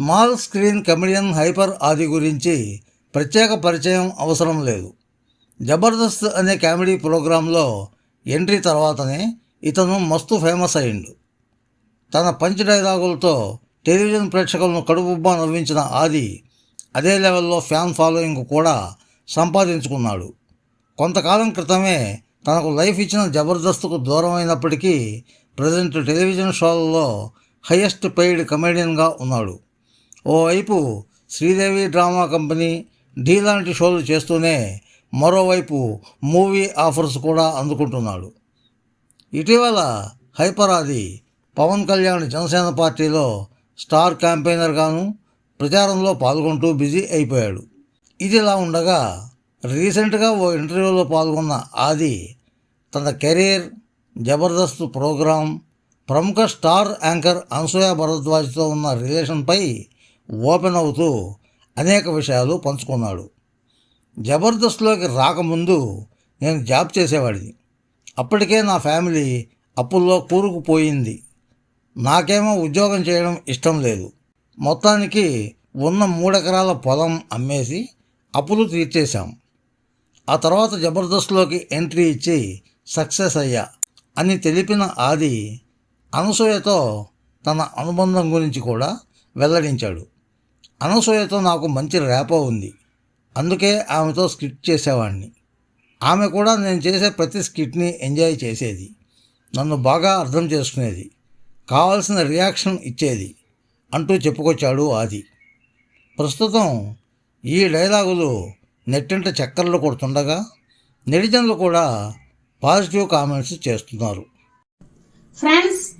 Small screen comedian hyper ఆది గురించి ప్రత్యేక పరిచయం అవసరం లేదు. జబర్దస్త్ అనే కామెడీ ప్రోగ్రాంలో ఎంట్రీ తర్వాతనే ఇతను మస్తు ఫేమస్ అయిండు. తన పంచ్ డైలాగులతో టెలివిజన్ ప్రేక్షకులను కడుపుబ్బా నవ్వించిన ఆది అదే లెవెల్లో ఫ్యాన్ ఫాలోయింగ్ కూడా సంపాదించుకున్నాడు. కొంతకాలం క్రితమే తనకు లైఫ్ ఇచ్చిన జబర్దస్త్కు దూరమైనప్పటికీ ప్రజెంట్ టెలివిజన్ షోలలో హయ్యెస్ట్ పెయిడ్ కమెడియన్గా ఉన్నాడు. ఓవైపు శ్రీదేవి డ్రామా కంపెనీ ఢీ లాంటి షోలు చేస్తూనే మరోవైపు మూవీ ఆఫర్స్ కూడా అందుకుంటున్నాడు. ఇటీవల హైపరాది పవన్ కళ్యాణ్ జనసేన పార్టీలో స్టార్ క్యాంపెయినర్గాను ప్రచారంలో పాల్గొంటూ బిజీ అయిపోయాడు. ఇదిలా ఉండగా రీసెంట్గా ఓ ఇంటర్వ్యూలో పాల్గొన్న ఆది తన కెరీర్ జబర్దస్త్ ప్రోగ్రాం ప్రముఖ స్టార్ యాంకర్ అనసూయ భరద్వాజ్తో ఉన్న రిలేషన్పై ఓపెన్ అవుతూ అనేక విషయాలు పంచుకున్నాడు. జబర్దస్త్లోకి రాకముందు నేను జాబ్ చేసేవాడిని. అప్పటికే నా ఫ్యామిలీ అప్పుల్లో కూరుకుపోయింది. నాకేమో ఉద్యోగం చేయడం ఇష్టం లేదు. మొత్తానికి ఉన్న మూడెకరాల పొలం అమ్మేసి అప్పులు తీర్చేశాం. ఆ తర్వాత జబర్దస్త్లోకి ఎంట్రీ ఇచ్చి సక్సెస్ అయ్యా అని తెలిపిన ఆది అనసూయతో తన అనుబంధం గురించి కూడా వెల్లడించాడు. అనసూయతో నాకు మంచి ర్యాపో ఉంది. అందుకే ఆమెతో స్కిట్ చేసేవాడిని ఆమె కూడా నేను చేసే ప్రతి స్కిట్ని ఎంజాయ్ చేసేది. నన్ను బాగా అర్థం చేసుకునేది. కావాల్సిన రియాక్షన్ ఇచ్చేది. అంటూ చెప్పుకొచ్చాడు ఆది. ప్రస్తుతం ఈ డైలాగులు నెట్టింట చక్కర్లు కొడుతుండగా నెటిజన్లు కూడా పాజిటివ్ కామెంట్స్ చేస్తున్నారు. ఫ్రెండ్స్